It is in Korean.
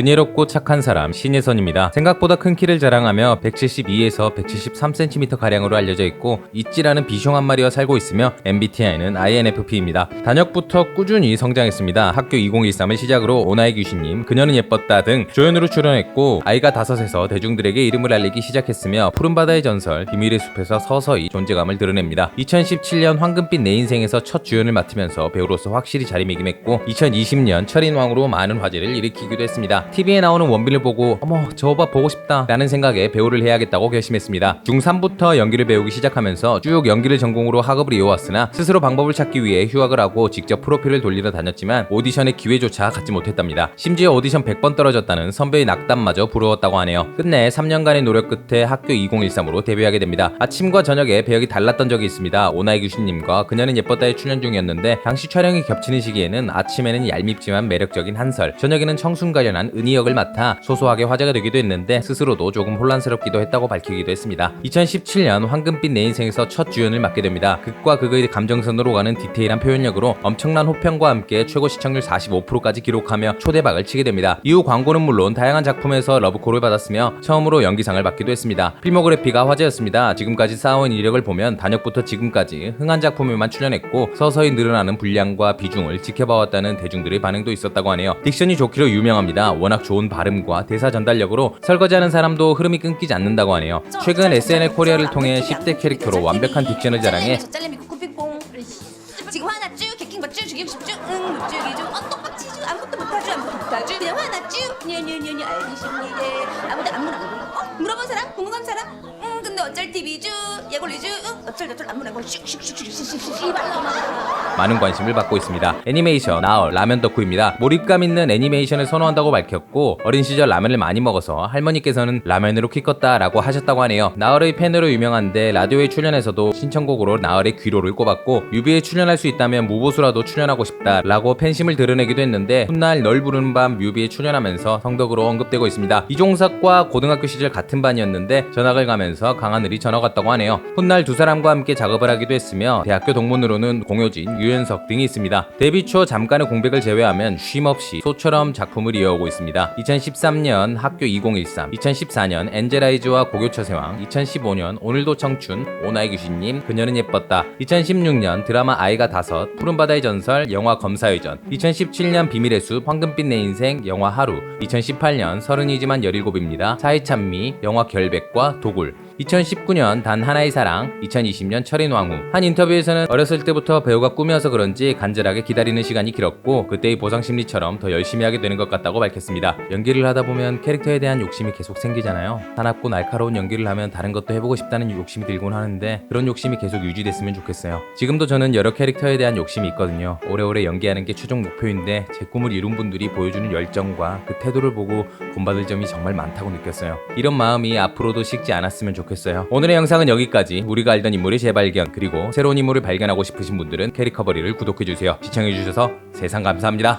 은혜롭고 착한 사람 신예선입니다. 생각보다 큰 키를 자랑하며 172에서 173cm 가량으로 알려져 있고 있지라는 비숑 한 마리와 살고 있으며 MBTI는 INFP입니다. 단역부터 꾸준히 성장했습니다. 학교 2013을 시작으로 오나의 귀신님, 그녀는 예뻤다 등 조연으로 출연했고 아이가 다섯에서 대중들에게 이름을 알리기 시작했으며 푸른바다의 전설, 비밀의 숲에서 서서히 존재감을 드러냅니다. 2017년 황금빛 내 인생에서 첫 주연을 맡으면서 배우로서 확실히 자리매김했고 2020년 철인왕으로 많은 화제를 일으키기도 했습니다. TV에 나오는 원빈을 보고 어머 저 오빠 보고 싶다 라는 생각에 배우를 해야겠다고 결심했습니다. 중3부터 연기를 배우기 시작하면서 쭉 연기를 전공으로 학업을 이어왔으나 스스로 방법을 찾기 위해 휴학을 하고 직접 프로필을 돌리러 다녔지만 오디션의 기회조차 갖지 못했답니다. 심지어 오디션 100번 떨어졌다는 선배의 낙담마저 부러웠다고 하네요. 끝내 3년간의 노력 끝에 학교 2013으로 데뷔하게 됩니다. 아침과 저녁에 배역이 달랐던 적이 있습니다. 오나이 규신님과 그녀는 예뻤다에 출연 중이었는데 당시 촬영이 겹치는 시기에는 아침에는 얄밉지만 매력적인 한설, 저녁에는 청순 가련한 은희 역을 맡아 소소하게 화제가 되기도 했는데 스스로도 조금 혼란스럽기도 했다고 밝히기도 했습니다. 2017년 황금빛 내 인생에서 첫 주연을 맡게 됩니다. 극과 극의 감정선으로 가는 디테일한 표현력으로 엄청난 호평과 함께 최고 시청률 45%까지 기록하며 초대박을 치게 됩니다. 이후 광고는 물론 다양한 작품에서 러브콜을 받았으며 처음으로 연기상을 받기도 했습니다. 필모그래피가 화제였습니다. 지금까지 쌓아온 이력을 보면 단역부터 지금까지 흥한 작품에만 출연했고 서서히 늘어나는 분량과 비중을 지켜봐왔다는 대중들의 반응도 있었다고 하네요. 딕션이 좋기로 유명합니다. 워낙 좋은 발음과 대사 전달력으로 설거지하는 사람도 흐름이 끊기지 않는다고 하네요. 최근 SNL 코리아를 통해 10대 캐릭터로 완벽한 딕션을 자랑해 지금 화났쥬 개킹받쥬 죽이고 싶쥬 응못 죽이죠 어 똑같이죠 아무것도 못하죠 아무것도 못하죠 그냥 화났쥬 냐냐냐냐 알겠습니다 아무도 안 물어 어? 물어본 사람? 궁금한 사람? 음 근데 어쩔 TV죠 예골리죠 응 어쩔 저쩔 안 물어보 슉슉슉슉슉슉 이발라마 많은 관심을 받고 있습니다. 애니메이션 나얼 라면 덕후입니다. 몰입감 있는 애니메이션을 선호한다고 밝혔고 어린 시절 라면을 많이 먹어서 할머니께서는 라면으로 키 컸다라고 하셨다고 하네요. 나얼의 팬으로 유명한데 라디오에 출연해서도 신청곡으로 나얼의 귀로를 꼽았고 뮤비에 출연할 수 있다면 무보수라도 출연하고 싶다라고 팬심을 드러내기도 했는데 훗날 널 부르는 밤 뮤비에 출연하면서 성덕으로 언급되고 있습니다. 이종석과 고등학교 시절 같은 반이었는데 전학을 가면서 강 하늘이 전학 왔다고 하네요. 훗날 두 사람과 함께 작업을 하기도 했으며 대학교 동문으로는 공효진, 유연석 등이 있습니다. 데뷔 초 잠깐의 공백을 제외하면 쉼없이 소처럼 작품을 이어오고 있습니다. 2013년 학교 2013, 2014년 엔젤아이즈와 고교처세왕, 2015년 오늘도 청춘, 오나이 귀신님, 그녀는 예뻤다, 2016년 드라마 아이가 다섯, 푸른바다의 전설, 영화 검사의 전, 2017년 비밀의 숲, 황금빛 내 인생, 영화 하루, 2018년 서른이지만 17입니다. 사이찬미, 영화 결백과 도굴, 2019년 단 하나의 사랑, 2020년 철인 왕후. 한 인터뷰에서는 어렸을 때부터 배우가 꿈이어서 그런지 간절하게 기다리는 시간이 길었고 그때의 보상 심리처럼 더 열심히 하게 되는 것 같다고 밝혔습니다. 연기를 하다 보면 캐릭터에 대한 욕심이 계속 생기잖아요. 사납고 날카로운 연기를 하면 다른 것도 해보고 싶다는 욕심이 들곤 하는데 그런 욕심이 계속 유지됐으면 좋겠어요. 지금도 저는 여러 캐릭터에 대한 욕심이 있거든요. 오래오래 연기하는 게 최종 목표인데 제 꿈을 이룬 분들이 보여주는 열정과 그 태도를 보고 본받을 점이 정말 많다고 느꼈어요. 이런 마음이 앞으로도 식지 않았으면 좋겠어요. 오늘의 영상은 여기까지. 우리가 알던 인물의 재발견 그리고 새로운 인물을 발견하고 싶으신 분들은 캐리커버리를 구독해주세요. 시청해주셔서 세상 감사합니다.